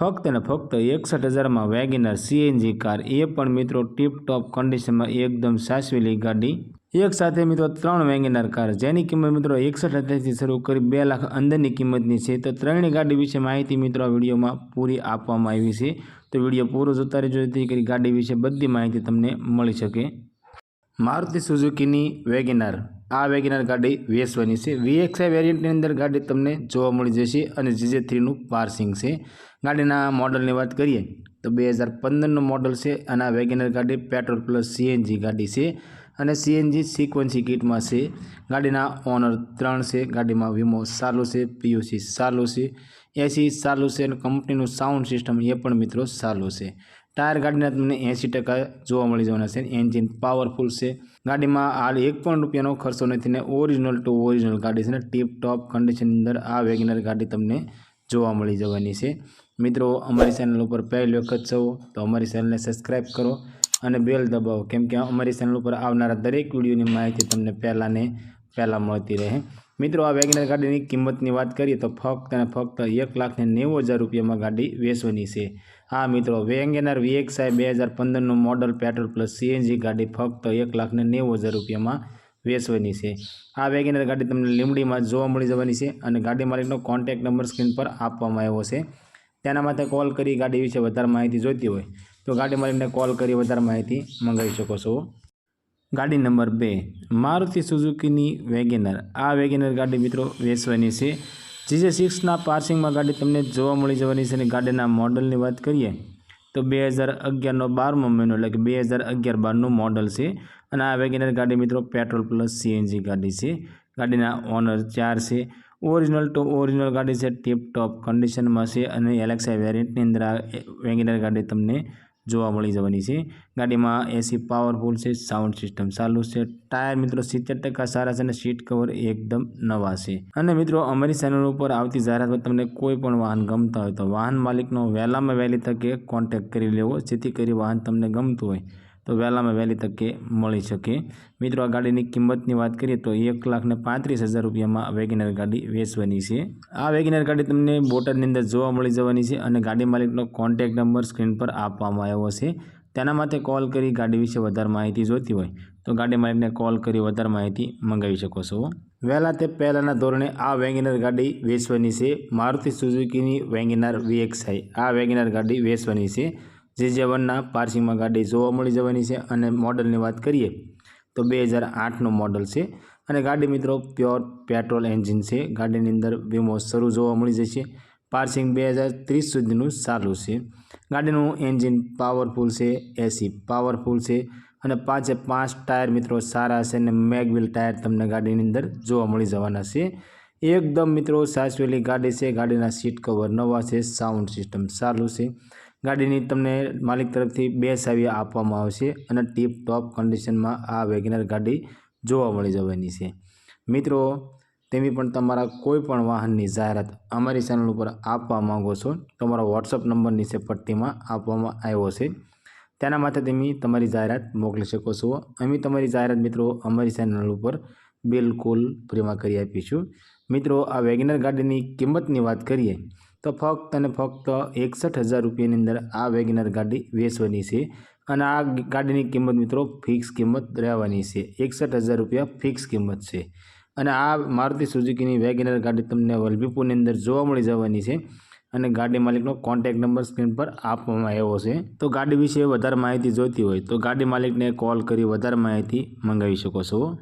ફક્ત ને ફક્ત એકસઠ હજારમાં વેગેનર સીએનજી કાર એ પણ મિત્રો ટીપ ટોપ કન્ડિશનમાં એકદમ સાચવેલી ગાડી. એક સાથે મિત્રો ત્રણ વેગેનર કાર, જેની કિંમત મિત્રો એકસઠ હજારથી શરૂ કરી બે લાખ અંદરની કિંમતની છે. તો ત્રણેય ગાડી વિશે માહિતી મિત્રો વિડીયોમાં પૂરી આપવામાં આવી છે. તો વીડિયો પૂરો જોતા રહેજો, જેથી કરી ગાડી વિશે બધી માહિતી તમને મળી શકે. મારુતિ સુઝુકીની વેગેનાર. આ વેગેનાર ગાડી વેચવાની છે. વીએક્સઆઈ વેરિયન્ટની અંદર ગાડી તમને જોવા મળી જશે અને જીજે થ્રીનું પાર્સિંગ છે. ગાડીના મોડલની વાત કરીએ તો બે હજાર પંદરનું મોડલ છે અને આ વેગેનાર ગાડી પેટ્રોલ પ્લસ સીએનજી ગાડી છે અને સીએનજી સિક્વન્સી કિટમાં છે. ગાડીના ઓનર ત્રણ છે. ગાડીમાં વીમો સારો છે પીયુસી સારું છે એસી ચાલુ છે અને કંપનીનું સાઉન્ડ સિસ્ટમ એ પણ મિત્રો સારું છે. ટાયર ગાડીના તમને એંસી ટકા જોવા મળી જવાના છે. એન્જિન પાવરફુલ છે. ગાડીમાં હાલ એક પણ રૂપિયાનો ખર્ચો નથી ને ઓરિજિનલ ટુ ઓરિજિનલ ગાડી છે ને ટીપ ટોપ કન્ડિશનની અંદર આ વેગનર ગાડી તમને જોવા મળી જવાની છે. મિત્રો, અમારી ચેનલ ઉપર પહેલી વખત છો તો અમારી ચેનલને સબસ્ક્રાઈબ કરો અને બેલ દબાવો. કેમ કે અમારી ચેનલ ઉપર આવનારા દરેક વિડીયોની માહિતી તમને પહેલાંને પહેલાં મળતી રહે. મિત્રો, આ વેગનર ગાડીની કિંમતની વાત કરીએ તો ફક્ત અને ફક્ત એક લાખ ને નેવું હજાર રૂપિયામાં ગાડી વેચવાની છે. હા મિત્રો, વેગેનર વીએક્સઆઈ બે હજાર પંદરનું મોડલ પેટ્રોલ પ્લસ સીએનજી ગાડી ફક્ત એક લાખ ને નેવું હજાર રૂપિયામાં વેચવાની છે. આ વેગેનર ગાડી તમને લીમડીમાં જોવા મળી જવાની છે અને ગાડી માલિકનો કોન્ટેક્ટ નંબર સ્ક્રીન પર આપવામાં આવ્યો છે. તેના માટે કોલ કરી ગાડી વિશે વધારે માહિતી જોઈતી હોય તો ગાડી માલિકને કોલ કરી વધારે માહિતી મંગાવી શકો છો. ગાડી નંબર બે, મારુતિ સુઝુકીની વેગેનર. આ વેગેનર ગાડી મિત્રો વેચવાની છે. જીજે સિક્સના પાર્સિંગમાં ગાડી તમને જોવા મળી જવાની છે અને ગાડીના મોડલની વાત કરીએ તો બે હજાર અગિયારનો બારમો મહિનો એટલે કે બે હજાર અગિયાર બારનું મોડલ છે અને આ વેગેનર ગાડી મિત્રો પેટ્રોલ પ્લસ સીએનજી ગાડી છે. ગાડીના ઓનર ચાર છે. ઓરિજિનલ ટુ ઓરિજિનલ ગાડી છે ટીપ ટોપ કન્ડિશનમાં છે અને એલેક્સા વેરિયન્ટની અંદર આ વેગેનર ગાડી તમને જોવા મળી જવાની છે. ગાડીમાં એસી પાવરફુલ છે સાઉન્ડ સિસ્ટમ ચાલુ છે. ટાયર મિત્રો, સિત્તેર ટકા સારા છે અને સીટ કવર એકદમ નવા છે. અને મિત્રો, અમારી ચેનલ ઉપર આવતી જાહેરાતમાં તમને કોઈ પણ વાહન ગમતા હોય તો વાહન માલિકનો વહેલામાં વહેલી તકે કોન્ટેક્ટ કરી લેવો, જેથી કરી વાહન તમને ગમતું હોય. તો વહેલામાં વહેલી તકે મળી શકે. મિત્રો, આ ગાડીની કિંમતની વાત કરીએ તો એક લાખ ને પાંત્રીસ હજાર રૂપિયામાં વેગેનર ગાડી વેચવાની છે. આ વેગેનર ગાડી તમને બોટાદની અંદર જોવા મળી જવાની છે અને ગાડી માલિકનો કોન્ટેક્ટ નંબર સ્ક્રીન પર આપવામાં આવ્યો છે. તેના માટે કોલ કરી ગાડી વિશે વધારે માહિતી જોઈતી હોય તો ગાડી માલિકને કોલ કરી વધારે માહિતી મંગાવી શકો છો. વહેલા તે પહેલાંના ધોરણે આ વેગેનર ગાડી વેચવાની છે. મારુતિ સુઝુકીની વેગેનર વીએક્સઆઈ આ વેગેનર ગાડી વેચવાની છે. જે જે વનના પાર્સિંગમાં ગાડી જોવા મળી જવાની છે અને મોડલની વાત કરીએ, તો બે હજાર આઠનું મોડલ છે. અને ગાડી મિત્રો, પ્યોર પેટ્રોલ એન્જિન છે. ગાડીની અંદર વીમો શરૂ જોવા મળી જશે. પાર્સિંગ બે હજાર ત્રીસ સુધીનું ચાલુ છે. ગાડીનું એન્જિન પાવરફુલ છે, એસી પાવરફુલ છે અને પાંચે પાંચ ટાયર મિત્રો સારા છે અને મેગવિલ ટાયર તમને ગાડીની અંદર જોવા મળી જવાના છે. એકદમ મિત્રો સાચવેલી ગાડી છે. ગાડીના સીટ કવર નવા છે, સાઉન્ડ સિસ્ટમ સારું છે. ગાડીની તમને માલિક તરફથી બે સાવી આપવામાં આવશે અને ટીપ ટોપ કન્ડિશનમાં આ વેગનર ગાડી જોવા મળી જવાની છે. મિત્રો તેવી પણ તમારા કોઈ પણ વાહનની જાહેરાત અમારી ચેનલ ઉપર આપવા માંગો છો, તમારો વોટ્સઅપ નંબર નીચે પટ્ટીમાં આપવામાં આવ્યો છે. તેના માટે તમે તમારી જાહેરાત મોકલી શકો છો. અમે તમારી જાહેરાત મિત્રો અમારી ચેનલ ઉપર બિલકુલ ફ્રીમાં કરી આપીશું. મિત્રો, આ વેગનર ગાડીની કિંમતની વાત કરીએ તો ફક્ત અને ફક્ત એકસઠ હજાર રૂપિયાની અંદર આ વેગનર ગાડી વેચવાની છે. અને આ ગાડીની કિંમત મિત્રો ફિક્સ કિંમત રહેવાની છે. એકસઠ હજાર રૂપિયા ફિક્સ કિંમત છે. અને આ મારુતિ સુઝુકીની વેગનર ગાડી તમને વલભીપુરની અંદર જોવા મળી જવાની છે. અને ગાડી માલિકનો કોન્ટેક્ટ નંબર સ્ક્રીન પર આપવામાં આવ્યો છે. તો ગાડી વિશે વધારે માહિતી જોઈતી હોય તો ગાડી માલિકને કોલ કરી વધારે માહિતી મંગાવી શકો છો.